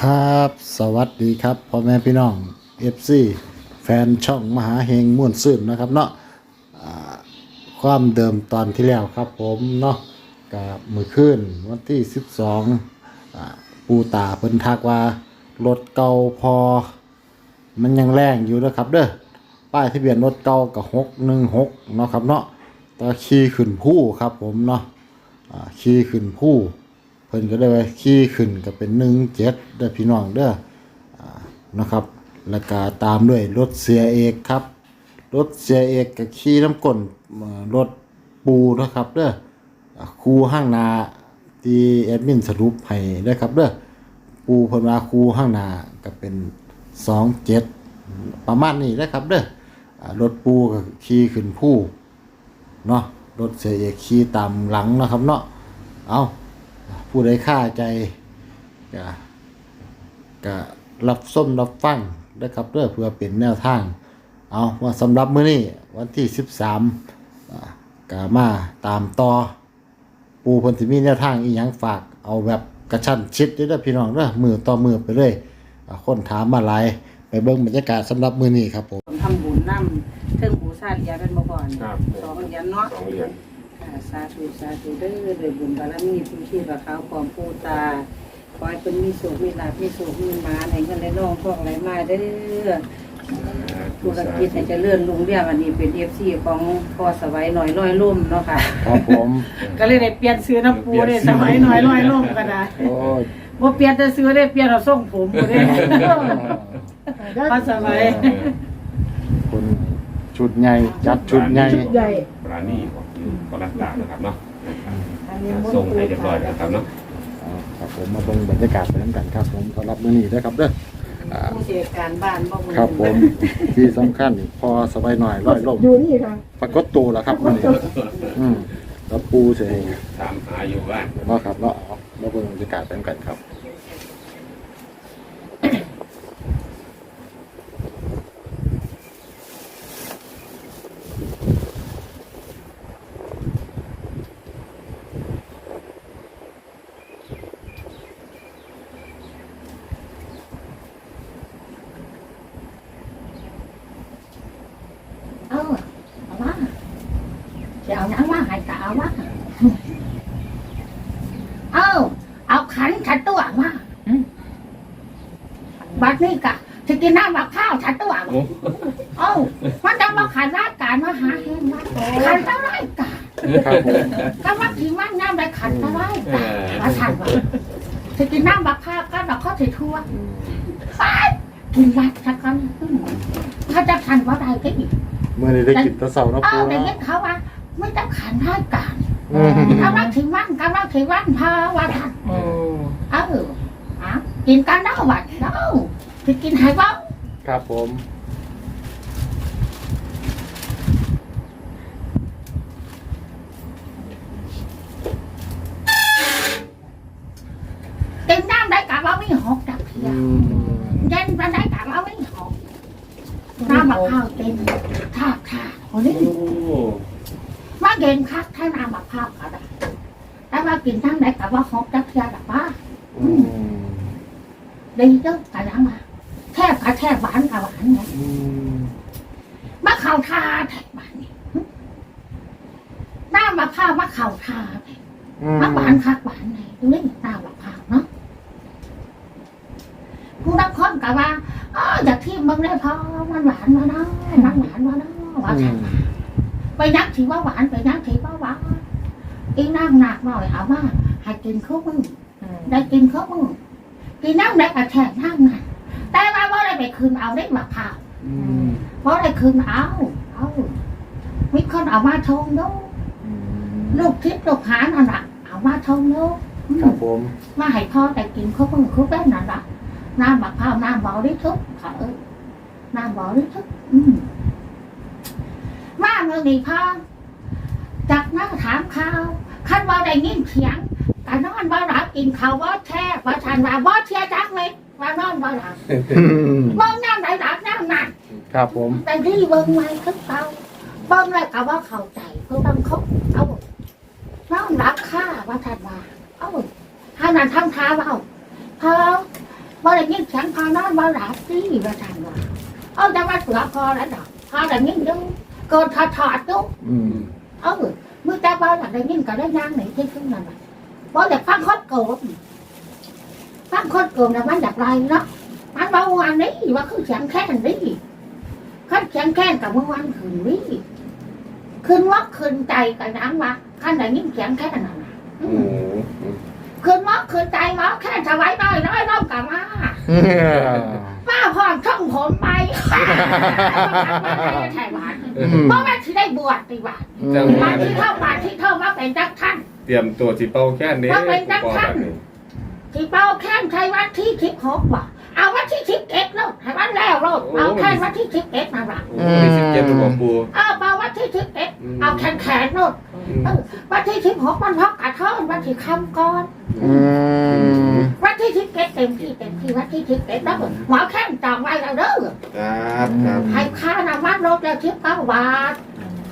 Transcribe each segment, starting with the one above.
ครับ สวัสดีครับพ่อแม่พี่น้อง FC แฟนช่องมหาเฮงม่วนซื่นนะครับเนาะอ่าความเดิมตอนที่แล้วครับผมเนาะกับมือขึ้นวันที่ 12อ่าปูตาเพิ่นทักว่ารถเก่าพอ มันยังแรงอยู่นะครับเด้อป้ายทะเบียนรถเก่ากับ616เนาะครับเนาะแตอขี่ขึ้นผู้ครับผมเนาะอ่าขี่ขึ้นผู้ พิ่นก็ได้ว่าขี่ขึ้นก็เป็นหนึ่งเจ็ดเด้พี่น้องเด้อนะครับแล้วก็ตามด้วยรถเสียเอกครับรถเสียเอกก็ขี่น้ำก้นรถปูนะครับเด้อคูห้างนาที่แอดมินสรุปให้เด้ครับเด้อปูเพิ่นว่าคูห้างนาก็เป็นสองเจ็ดประมาณนี้นะครับเด้อรถปูก็ขี่ขึ้นผู้เนาะรถเสียเอกขี่ตามหลังนะครับเนาะเอา ผู้ใดค่าใจก็ก็รับส้มรับฟังนะครับเพื่อเพื่อเป็นแนวทาง เอาว่าสำหรับมื้อนี้วันที่ 13อ่ากามาตามต่อ ปูเพิ่นสิมีแนวทางอีหยังฝากเอาแบบกระชั้นชิดเด้อพี่น้องเด้อมือต่อมือไปเลยอ่าคนถามมาหลายไปเบิ่งบรรยากาศสำหรับมื้อนี้ครับผมทำบุญนำเครื่องบูชาเหรียญเป็นมาก่อนครับสองเหรียญเนาะสองเหรียญอ่า สาธุสาธุเด้อเด้อบุญบารมีผู้ที่กับเขาความผู้ตาขอให้เป็นมีสุขมีลาภมีสุขมีหมาในเงินในน้องพวกอะไรมาเด้อธุรกิจให้เจะเลื่อนลุงเรียงอันนี้เป็นเอฟซีของพ่อสวัยหน่อยร้อยลุ่มเนาะค่ะ ครับผม ก็เลยได้เปลี่ยนซื้อน้ำปูได้สมัยหน่อยร้อยลุ่มก็ได้โอ้ยว่าเปลี่ยนแต่ซื้อได้เปลี่ยนเอาส่งผมบ่ได้พ่อสวัยคนชุดใหญ่จัดชุดใหญ่ใหญ่ ปราณีของ ก็รักษานะครับเนาะอันนี้มนต์ส่งให้เรียบร้อยนะครับเนาะอ่าครับผมมาเบิ่งบรรยากาศไปน้ำกันครับผมสำหรับมื้อนี้เด้อครับเด้ออ่าผู้เสียการบ้านบ่มื้อนี้ครับผมที่สำคัญนี่พอสบายหน่อยร้อยลมอยู่นี่ค่ะปรากฏตัวแล้วครับมื้อนี้อืมแล้วปูเสียถามหาอยู่บ้านเนาะครับเนาะเอามาเบิ่งบรรยากาศไปน้ำกันครับ เออเอาว่า จะเอาหนังว่าให้กะเอาว่าเออเอาขันฉันตัวมาอืมบัดนี้กะจะกินน้ำบักข้าวฉันตัวมาเออมันจะมาขันรายการมาหาเห็นมาขันเท่าไรกะครับผมก็ว่ากินมันน้ำได้ขันเท่าไรกะมาสั่นว่าจะกินน้ำบักข้าวก็ดอกข้าวสิทั่วอืมไปกินรัดสักกันถ้าจะขันว่าใดก็อีกมื้อนี้ได้กินแตะเสาเนาะเอปูอได้เนาะยินเขาว่าไม่ต้องขันให้กันอืม กำลังถึงวันกำลังถึงวันพอว่าท่านโอ้เอออะกินกันได้วัดเนาะจะกินให้บ้างครับผม กินน้ำได้กะว่าไม่หกจับเทีย อื ว ม เย็นวันได้กะว่าไม่หกน้ำมะพร้าวเต็มทากทากโอ้นี่ โอ้ ว่าเย็นคักถ้าน้ำมะพร้าวก็ได้แต่ว่ากินน้ำได้กะว่าหกจับเทียวหรอป้า อืม ดีเจ้ากะยังมาแทบกะแทบหวานกะหวานไงอืมมาเข่าทาแทบหวานนี่น้ำมะพร้าวมาเข่าทาอืมมาหวานคักหวานไงดูเล่นตาหวานพาวเนาะผู้นักคนกะว่าอ๋ออยากที่มึงได้พอมันหวานมาเนาะมันหวานมาเนาะว่าอืฉันมไปนักถือว่าหวานไปนักถือว่าหวานอีนั่งหนักหน่อยเอามาให้กินข้าวมึงได้กินข้าวมึง กินน้ำได้กระแทกนั่งนั่นแต่ว่าว่าได้ไปคืนเอาได้หมักพาวอืมว่าได้คืนเอาเอามีคนเอามาชงดูอืมลูกทิพย์ลูกหานั่นแหละเอามาชงดูครับผมมาให้พ่อแต่กินเขาเพิ่งคุกได้นั่นละน้ำมะพร้าวน้ำบ่อได้ทุกเขาเอ้ยน้ำบ่อได้ทุกอืมมาเมื่อนี้พ่อจากนั้นถามข่าวคันว่าได้ยินเสียง การนอนบ่หลับกินข้าวบ่แช่บ่ทันว่าบ่เชียจักเลยว่านอนบ่หลับอืมเบิ่งน้ำไหลหลับน้ำนั่นครับผม แต่ที่เบิ่งไม่คือเก่าเบิ่งแล้วก็ว่าเข้าใจเพื่อต้องเขาเอานอนหลับค่าว่าทันว่าเอาถ้านั้นทำท้าว่าพอบ่ได้ยินเสียงพอนอนบ่หลับสิว่าซั่นว่าเอาแต่ว่าเสือพอแล้วดอกพอได้ยินอยู่เกินถอดถอดอยู่อืมเออมือแต่บ่หลับได้ยินก็ได้ย่างไหนที่ขึ้นนั่นน่ะบ่ ได้ฟังคนโกรธฟังคนโกรธน่ะมันอยากไรเนาะมันบ่วันนี้ว่าคือเสียงแค่นนี่คันเสียงแค่นกับเมื่อวันคืนนี่คืนว่าคืนใจกันยังวะคันได้ยินเสียงแค่นนั่นน่ะอืโอ้มคืนมอคืนใจมอแค่สบายน้อยน้อยน้องกลับมาป้าพรช่องผมไปใช่ไหมอืมเพราะว่าที่ได้บวชดีกว่าอืมมาที่เข้ามาที่เข้ามาเป็นจักท่าน เตรียมตัวสิเป้าแค่นี้ว่าเป็นนักพอท่านแบบนี้ที่เป้าแค่ใช้วันที่สิบหกบ่เอาวันที่สิบเอ็ดแล้วให้วันแล้วโลดเอาแค่วันที่สิบเอ็ดมาละโอ้มีสิบเจ็ดตัวปูเอาเป้าวันที่สิบเอ็ดเอาแขนแขนโลดอืมวันที่สิบหกมันพักกระท่อนวันที่คำก่อนอืมวันที่สิบเอ็ดเต็มที่เต็มที่วันที่สิบเอ็ดแล้วหมอแค่จองไว้แล้วเด้อครับครับให้ค่าน้ำมันรถแล้วทิพเก้าบาท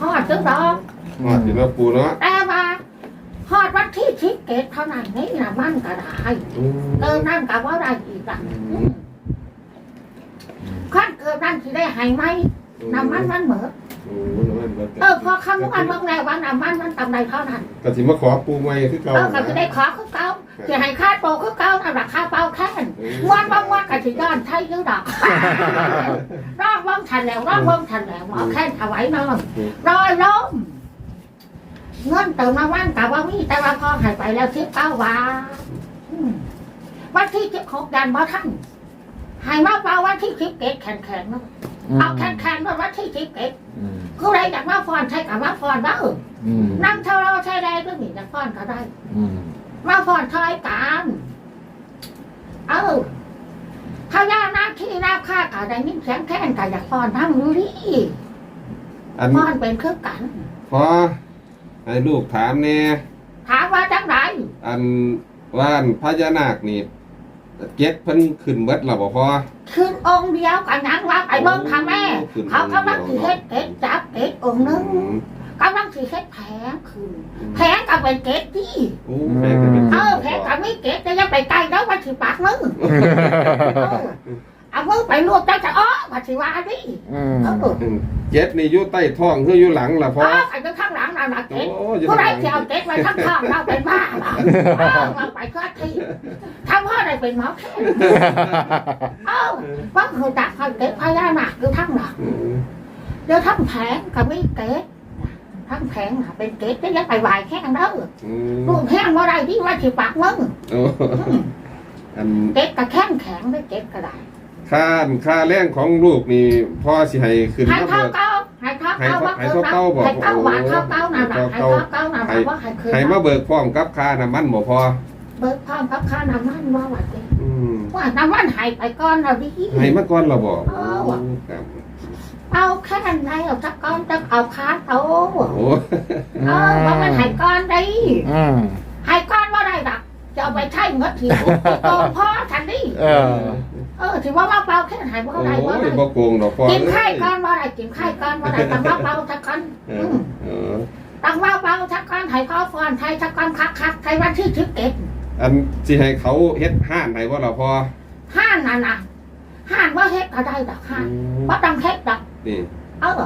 หอดตึ้งดอกหอดอยู่แล้วปูเนาะแต่ ว่าหอดวันที่ทิพเกตเท่านั้นนี่น้ำมันก็ได้อืมเกินนั่นก็ว่าได้อีกอะขั้นเกินนั่นที่ได้ให้ไหมน้ำมันมันเหมือนโอ้น้ำมันบิดเออพอคำวันบางแล้วว่าน้ำมันมันตำใดเท่านั้นก็สิมาขอปูใหม่คือเก่าเออก็จะได้ขอคือเก้าจะให้ค่าโตคือเก้านั่นแหละค่าเป้าแค่นม้วนบางม้วนก็จะย้อนใช่ยืดดอกรอบว่องทันแล้วรอบว่องทันแล้วหมอแค่ถวายนอนรอยล้ม เงินเติมมาวันกับว่ามีแต่ว่าพอหายไปแล้วสิบเก้าบาทวันที่สิบหกดันบ่ท่านหายมาเปล่าวันที่สิบเอ็ดแข็งแข็งๆเนาะเอาแข็งแข็งๆวันที่สิบเอ็ดอืมคือไรอยากมาฟอนใช่กับมาฟอนเด้ออืมนั่งเท่าเราใช้ได้ก็มีอยากฟอนก็ได้มาฟอนทอยกันเออพญาวยานาที่ราค่าก็ได้นิ่งแข็งแข็งก็อยากฟอนทั้งนี้อันฟอนเป็นเครื่องกันพอ ให้ลูกถามแน่ถามว่าจังไรอันว่านพญานาคนี่เก็ตเพิ่นขึ้นเบิดแล้วบ่พอขึ้นองค์เดียวกันนั้นว่าไอ้เบิ้งค่ะแม่โอ้ขึ้นเขากำลังถือเฮ็ดเก็ดจับเก็ดองค์หนึงอืมกำลังถือเฮ็ดแผงคือแผงกับเป็นเก็ดที่โอ้แพงก็เป็นเออแผงกับไม่เก็ดจะยังไปไกลแล้วว่าถือปากมึง เออเอามือไปรวบจังจะอ้อว่าถือว่าดิอืมเอออืมเก็ตนี่อยู่ใต้ท้องคืออยู่หลังล่ะพออ้อไอ้เจ้าข้างหลังนั่นน่ะโอ้เก็ดอยู่ผู้ข้างใดหลังจะเอาเก็ดไว้ข้างข้างเราเป็นบ้าเหรอเออเราไปก็ที่ทำพ่อได้เป็นหมอแค่เออว่าคือจักพอเก็ดพญานาคอยู่ทั้งหลัง อืมเดี๋ยวทั้งแผงกับไม่เกตทั้งแผงน่ะเป็นเกตจะยังไปไหวแค่นั้นเด้ออืมลูกแห้งว่าได้ที่ว่าสิปากมึงโอ้อันเกตกับแข้งแข็งไม่เกตก็ได้ ค่าค่าแรงของลูกนี่พ่อสิให้ขึ้นให้มาเท่าเบิด เก้าให้เท่าเก้าว่าให้เท่าเก้าบอกให้เท่าหวานเท่าเก้านั่นแหละให้ให้เท่าเท่าเก้านั่นแหละว่าให้คืนให้มาเบิกพร้อมกับค่าน้ำมันบ่พอเบิกพร้อมกับค่าน้ำมันว่าว่าเกอืมว่าน้ำมันหายไปก้อนเราดิ ให้มาก่อนเราบ่เออครับเอาแค่นั้นได้เอาสักก้อนจะเอาค้าโตโอ้ เออว่ามันหายก้อนได้อืม หายก้อนว่าได้ดัก จะเอาไปใช้เงินถีบโตพ่อทันดิเออ เออถือว่าว่าเปล่าแค่ไหนว่าโอ้ได้ว่าได้ยบ่โกงดอกพอกินไข่เอ้ยก้อนว่าได้กินไข่ก้อนว่าได้ตั้งว่าเปล่าสักก้อนเออือมเออตั้งว่าเปล่าสักก้อนไทยพ่อฟอนไทยสักก้อนคักคักไทยวันที่สิบเอ็ดอันสิให้เขาเฮ็ดห้านให้บ่ล่ะพอห้านน่ะนะห้านว่าเฮ็ดก็ได้ดอกห้านว่าต้องเฮ็ดดอกนี่เออ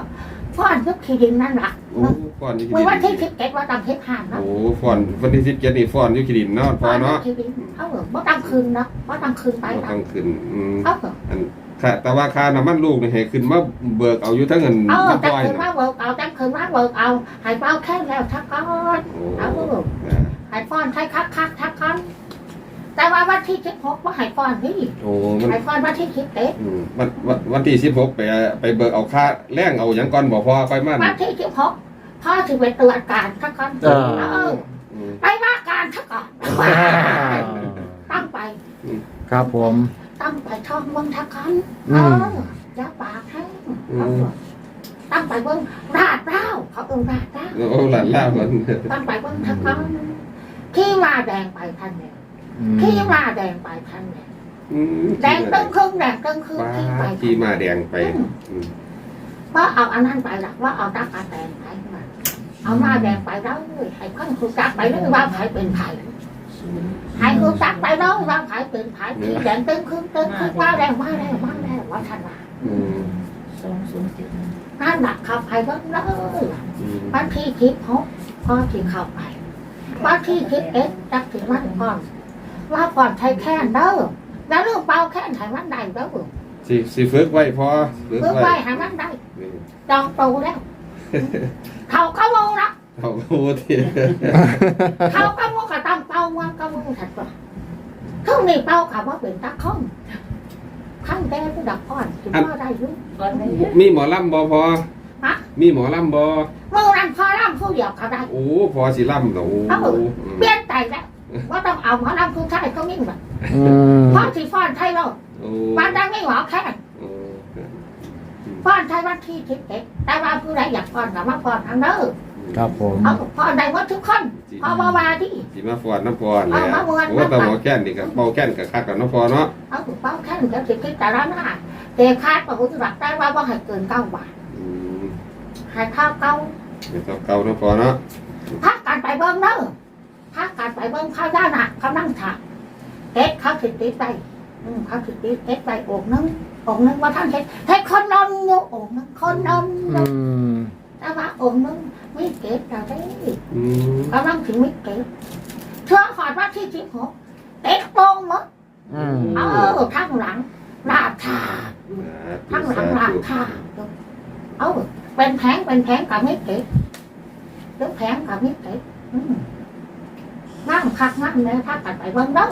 ฟอนยุคที่ดินนั่นล่ะโอ้ฟ้อนอยู่เมื่อวันที่ที่สิบเอ็ดว่าต้องเฮ็ดห้านนะโอ้ฟ้อนวันที่17นี่ฟ้อนอยู่ขี้ดินเนาะพอเนาะที่ดินเออว่าต้องคืนนะว่าต้องคืนไปบ่นะต้องขึ้นอืมเอออันค่ะแต่ว่าค่าน้ำมันลูกนี่ให้ขึ้นมาเบิกเอาอยู่ทั้งเงินเออทั้งจะต้อยคืนน่ะว่าเบิกเอาจะคืนว่าเบิกเอาให้เปล่าแค่แล้วสักก้อนโอ้เอาอ่าหายฟอนใช้คักคักทักคันแต่ ว่าวันที่สิบหกว่าหายฟอนนี่โอ้มันหายฟอนวันที่สิบเอ็ดอืมวันวันวันที่16ไปไปเบิกเอาค่าแรงเอาหยังก่อนบ่พอค่อยมาวันที่สิบหกพ่อถือไปตรวจการทักคันเออ เอออืมไปว่าการทักก่อนตั้งไป ครับผม ตั้งไปช่องเมืองทักคันอืเอมออย่าปากให้ตั้งไปเมืองราดเร้าเขาเอิ้งราดเร้าโอ้หลานล่ามันตั้งไปเมืองทักคันขี้มาแดงไปทันเนี่ย อืมขี้มาแดงไปทันเนี่ยอืมแดงตึ้งครึ่งแดงตึ้งครึ่งว้าขี้ไปขี่มาแดงไปอืมว่าเอาอันนั้นไปหลักว่าเอาตากาแตนไปมาเอามาแดงไปแล้วให้ขั้นคุจักไปเลยว่าใครเป็นใครหายคือจักไปแล้วร่างหายตื่นหายที่แดงตึงคึ้งตึงคึ้งมาแล้วมาแล้วมาแล้วว่าทันว่าอืมสองศูนย์เจ็ดนั่นหนักขับไปก็เลยอืมบางทีคิดหกพอที่เข้าไปบางทีคิดเอ็ดจักถึงมันก่อน ว่าก่อนใช้แค่นเด้อแล้วเรื่องเป่าแค่นใช้มันได้เด้อสิสิฝึกไว้พอฝึกเพื่อไว้ไว้ให้มันได้นี่จองโตแล้วเขาเขาโมนะเขาก็บ่ที่เขาก็โมกับตั้งเป่าว่าก็โมถัดว่าทุกนี่เป่าเขาว่าเป็นตาคอมขั้นแต่ระดับอ่อนถึงว่าได้อยุ่ก่อนได้มีหมอลำบ่พอฮะมีหมอลำบ่เมื่อนั้นพอร่ำผู้เดียวเขาได้ โอ้พอสิลำเหรอโอ้เอ้าอืมเปลี่ยนใจแล้ว ว่าต้องเอาหมอร่ำผู้ชายเขามิ่งแบบอืมพ่อที่ฟ้อนไทยเราโอ้บ้านได้ไม่หวอแค่โอ้ฟ้อนไทยวันที่ทิศเด็กแต่ว่าผู้ใดอยากฟ้อนกับมาฟ้อนทางเด้อครับผม เอาฟ้อนได้หมดทุกคนพอบ่าวาที่สิมาฟอนน้ำฟอนเลยเอามาม่วนโอ้แต่หมอแค้นนี่ก็เบาแค้นกับคักกับน้ำฟอนเนาะเอาถูกเป้าแค่หนึ่งสิบที่แต่ละหน้าเตะคาดประหุรักได้ว่าว่าให้เกินเก้าบาทอืมให้เท่าเก้าเป็นตัวเก่าน้ำฟอนเนาะพักการไปเบิ้งเด้อ พักการไปเบิ้งข้าวย่าหนักเขานั่งถักเฮ็ดเขาถิดติดไปอืมเขาถิดติดเฮ็ดไปองค์นึงองค์นึงว่าท่านเฮ็ดเฮ็ดคนนอนอยู่องค์นึงคนนอนออืยู่มแต่ว่าองค์นึงไม่เก็บเราได้อืมกำลังถึงไม่เก็บเชื่อขอดว่าที่สิบหกเต็กโป่งหมดอืมเออข้างหลังลาดชาข้างหลังหลังค่ะเอาเป็นแผงเป็นแผงกับไม่เก๋หรือแผงกับไม่เก๋อืม นั่งคักนั่งเลยถ้ากัดไปเบิ้งเด้อ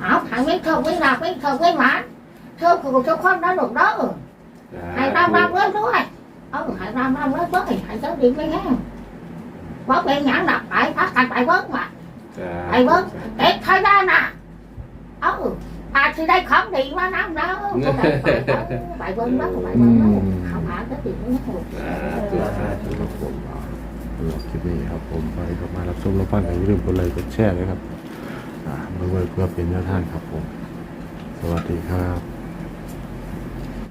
เอาหายไม่เท่าไม่หลับไม่เท่าไม่หวานเธอคือเจ้าคนนั้นหรอกเด้อหายรำรำเลยด้วยเอาหายรำรำเลยด้วยหายเจ้าดีไม่แห้งว่าเป็นหยังหลับไปพักกันไปเบิ้งมาไปเบิ้งเด็กไทยได้น่ะเอาอาจจะได้ของดีมานั่งแล้วไปเบิ้งแล้วไปเบิ้งแล้วเขาหาก็ดีไม่ถูกครับผม สำหรับคลิปนี้ครับผมไปก็มารับชมรับฟังกันอย่าลืมกดไลค์กดแชร์นะครับอ่าเพื่อเพื่อเป็นแนวทางครับผม สวัสดีครับ